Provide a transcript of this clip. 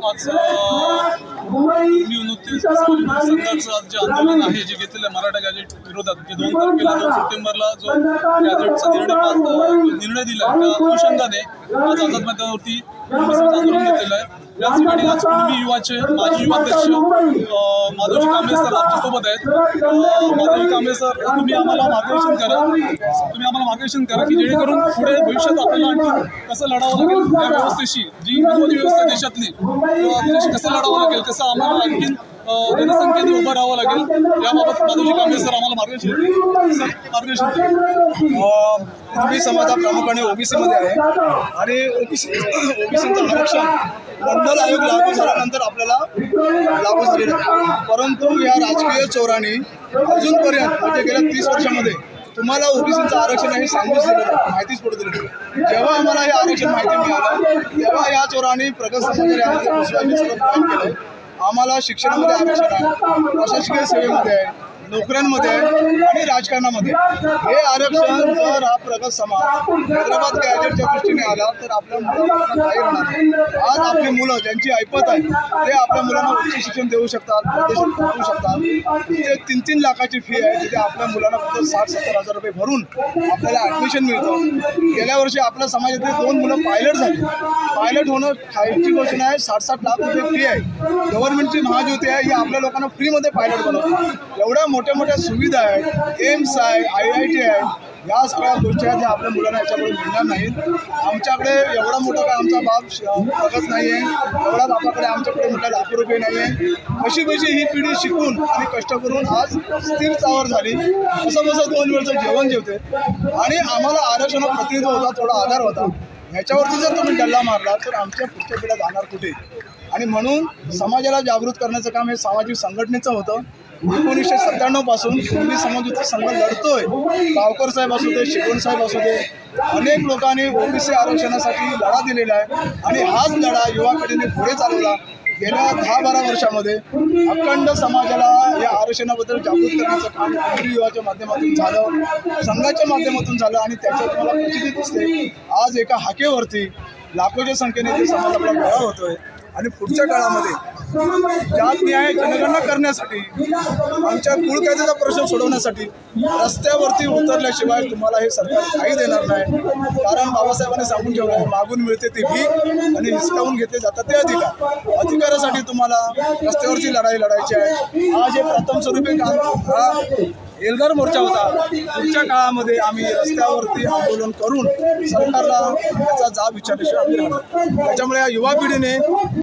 आज आज जे आंदोलन आहे जे घेतलेलं मराठा गॅजेट विरोधात दोन तारखेला दोन सप्टेंबरला जो गॅजेटचा निर्णय निर्णय दिला त्या अनुषंगाने आज आझाद मैदानावरती घेतलेलं आहे. याच ठिकाणी कुणबी युवाचे माजी युवाध्यक्ष माधवजी कांबळे सर आमच्यासोबत आहेत. माधवजी कांबळे सर तुम्ही आम्हाला मार्गदर्शन करा. तुम्ही आम्हाला मार्गदर्शन करा की जेणेकरून पुढे भविष्यात आपल्याला आणखी कसं लढावं लागेल? या व्यवस्थेशी जी हिंदुवादी व्यवस्था देशातली कसं लढावं लागेल कसं आम्हाला आणखीन जनसंख्येने उभं राहावं लागेल. याबाबत माधवजी कांबळे सर आम्हाला मार्गदर्शन मार्गदर्शन करा. समाज हा प्रामुख्याने ओबीसीमध्ये आहे. आणि ओबीसी ओबीसीचं आरक्षण मंडल आयोग लागू झाल्यानंतर आपल्याला लागू झालेलं आहे. परंतु या राजकीय चोराने अजूनपर्यंत म्हणजे गेल्या तीस वर्षामध्ये तुम्हाला ओबीसीचं आरक्षण हे सांगूच दिलं माहितीच पडू दिलं जेव्हा आम्हाला हे आरक्षण माहिती मिळालं तेव्हा या चोराने प्रगत समाजाने आम्हाला विश्वास सर्व आम्हाला शिक्षणामध्ये आरक्षण आहे प्रशासकीय सेवेमध्ये आहे. नोकऱ्यांमध्ये आणि राजकारणामध्ये हे आरक्षण जर हा प्रगत समाज हैदराबाद गॅजेटच्या दृष्टीने आला तर आपल्या मुलांना काही होणार नाही. आज आपली मुलं ज्यांची ऐपत आहे ते आपल्या मुलांना उच्च शिक्षण देऊ शकतात परदेशात करू शकतात. तिथे तीन तीन लाखाची फी आहे तिथे आपल्या मुलांना फक्त साठ सत्तर हजार रुपये भरून आपल्याला ॲडमिशन मिळतं. गेल्या वर्षी आपल्या समाजातले दोन मुलं पायलट झाले. पायलट होणं खायची गोष्ट नाही साठ साठ लाख रुपये फी आहे. गव्हर्नमेंटची महाज्योती आहे ही आपल्या लोकांना फ्रीमध्ये पायलट बनवते. एवढ्या मोठ्या मोठ्या सुविधा आहेत एम्स आहे आय आय टी आहे या सगळ्या गोष्टी आहेत ज्या आपल्या मुलांना याच्याकडे मिळणार नाहीत. आमच्याकडे एवढा मोठा काय आमचा बाप बघत नाही आहे एवढा बापाकडे आमच्याकडे मोठ्या लाखो रुपये नाही आहे कशी कशी ही पिढी शिकून आणि कष्ट करून आज स्थिर चावर झाली. कसं कसं दोन वेळचं जेवण जेवते. आणि आम्हाला आरक्षणा प्रतिनिधी होता थोडा आधार होता. ह्याच्यावरती जर तुम्ही डल्ला मारला तर आमच्या पुढच्या पिढ्या जाणार कुठे? आणि म्हणून समाजाला जागृत करण्याचं काम हे सामाजिक संघटनेचं होतं. एकोणीसशे सत्त्याण्णवपासून कुणबी समाजाचा संघ लढतोय. गावकर साहेब असू दे शिकवण साहेब असू दे अनेक लोकांनी ओबीसी आरक्षणासाठी लढा दिलेला आहे. आणि हाच लढा युवा पिढीने पुढे चालवला गेल्या दहा बारा वर्षामध्ये. अखंड समाजाला या आरक्षणाबद्दल जागृत करण्याचं काम हिंदी युवाच्या माध्यमातून झालं संघाच्या माध्यमातून झालं आणि त्याच्यात मला प्रचिती दिसते आज एका हाकेवरती लाखोच्या संख्येने ते समाज आपला गोळा होतोय. आणि पुढच्या काळामध्ये जात न्याय जनगणना करण्यासाठी आमच्या कुळकायद्याचा प्रश्न सोडवण्यासाठी रस्त्यावरती उतरल्याशिवाय तुम्हाला हे सरकार काही देणार नाही. कारण बाबासाहेबांनी सांगून ठेवलं आहे मागून मिळते ते भीक आणि हिसकावून घेतले जातात ते अधिकार. अधिकारासाठी तुम्हाला रस्त्यावरची लढाई लढायची आहे. हा जे प्रथम स्वरूपी काम हा एल्गार मोर्चा होता पुढच्या काळामध्ये आम्ही रस्त्यावरती आंदोलन करून सरकारला त्याचा जाब विचारल्याशिवाय त्याच्यामुळे या युवा पिढीने